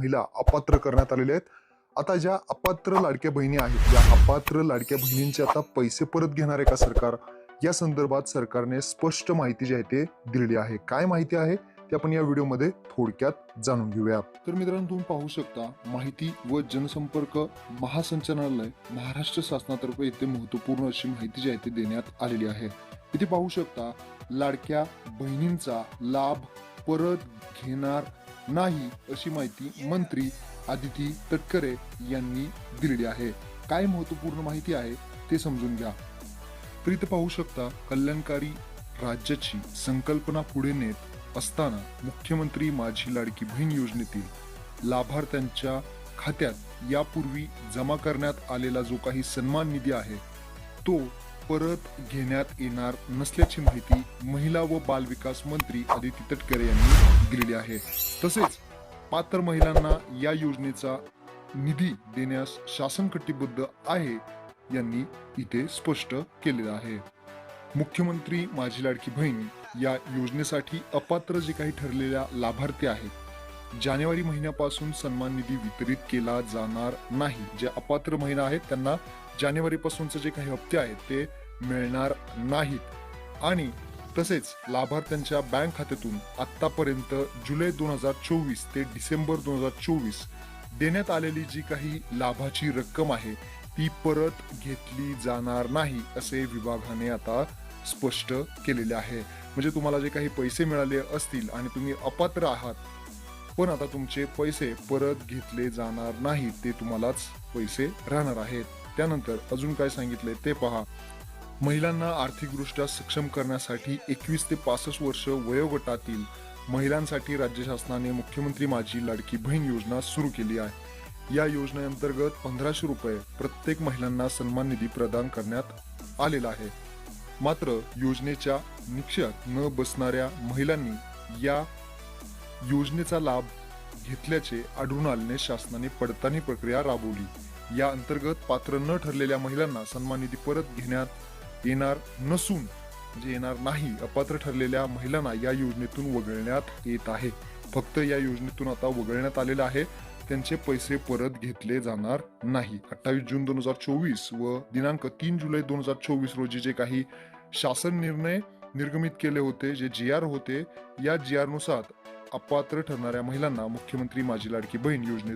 महिला अपात्र करण्यात आलेल्या आहेत. आता ज्या अपात्र लाडक्या बहिणी आहेत या अपात्र लाडक्या बहिणींचे आता पैसे परत घेणार आहे का सरकार? या संदर्भात सरकारने स्पष्ट माहिती जी आहे ते दिलेली आहे. काय माहिती आहे? ते आपण या व्हिडिओमध्ये थोडक्यात जाणून घेऊया. तर मित्रांनो तुम्ही पाहू शकता माहिती व जनसंपर्क महासंचालनालय महाराष्ट्र शासनातर्फे येथे महत्त्वपूर्ण अशी माहिती जी आहे ती देण्यात आलेली आहे. इथे पाहू शकता लाडक्या बहिणींचा लाभ परत घेणार नाही अशी माहिती मंत्री आदिती तटकरे यांनी दिलेली आहे. काय महत्त्वपूर्ण माहिती आहे ते समजून घ्या. प्रीत पाहू शकता कल्याणकारी राज्याची संकल्पना पुढे नेत असताना मुख्यमंत्री माझी लाडकी बहीण योजनेतील लाभार्थ्यांच्या खात्यात यापूर्वी जमा करण्यात आलेला जो काही सन्मान निधी आहे तो परत घेण्यात येणार नसल्याची माहिती महिला व बाल विकास मंत्री आदिती तटकरे यांनी दिलेली आहे. तसेच पात्र महिलांना या योजनेचा निधी देण्यास शासन कटिबद्ध आहे यांनी इथे स्पष्ट केलेलं आहे. मुख्यमंत्री माझी लाडकी बहीण या योजनेसाठी अपात्र जे काही ठरलेल्या लाभार्थी आहेत जानेवारी महिन्यापासून सन्मान निधी वितरित केला जाणार नाही. जे अपात्र महिला आहेत त्यांना जानेवारी पासूनचे जे काही हप्ते आहेत ते मिळणार नाहीत. आणि तसेच लाभार्थ्यांच्या बँक खात्यातून आतापर्यंत जुलै दोन हजार चोवीस ते डिसेंबर दोन हजार चोवीस देण्यात आलेली जी काही लाभाची रक्कम आहे ती परत घेतली जाणार नाही असे विभागाने आता स्पष्ट केलेले आहे. म्हणजे तुम्हाला जे काही पैसे मिळाले असतील आणि तुम्ही अपात्र आहात पण आता तुमचे पैसे परत घेतले जाणार नाही ते तुम्हालाच पैसे राहणार आहेत. त्यानंतर अजून काय सांगितले ते पहा. महिलांना आर्थिकदृष्ट्या सक्षम करण्यासाठी एकवीस ते पासष्ट वर्ष वयोगटातील महिलांसाठी राज्य शासनाने मुख्यमंत्री माझी लाडकी बहीण योजना सुरू केली आहे. या योजनेअंतर्गत पंधराशे रुपये प्रत्येक महिलांना सन्मान निधी प्रदान करण्यात आलेला आहे. मात्र योजनेच्या निक्षात न बसणाऱ्या महिलांनी या योजनेचा लाभ घेतल्याचे आढळून आल्याने शासनाने पडताळणी प्रक्रिया राबवली. या अंतर्गत पात्र न ठरलेल्या महिलांना सन्मान निधी परत घेण्यात येणार नसून म्हणजे येणार नाही अपात्र ठरलेल्या महिलांना या योजनेतून वगळण्यात येत आहे. फक्त या योजनेतून आता वगळण्यात आलेलं आहे. त्यांचे पैसे परत घेतले जाणार नाही. अठ्ठावीस जून दोन हजार चोवीस व दिनांक तीन जुलै दोन हजार चोवीस रोजी जे काही शासन निर्णय निर्गमित केले होते जे जी आर होते या जी आरनुसार अपात्र ठरणाऱ्या महिलांना मुख्यमंत्री माझी लाडकी बहीण योजनेत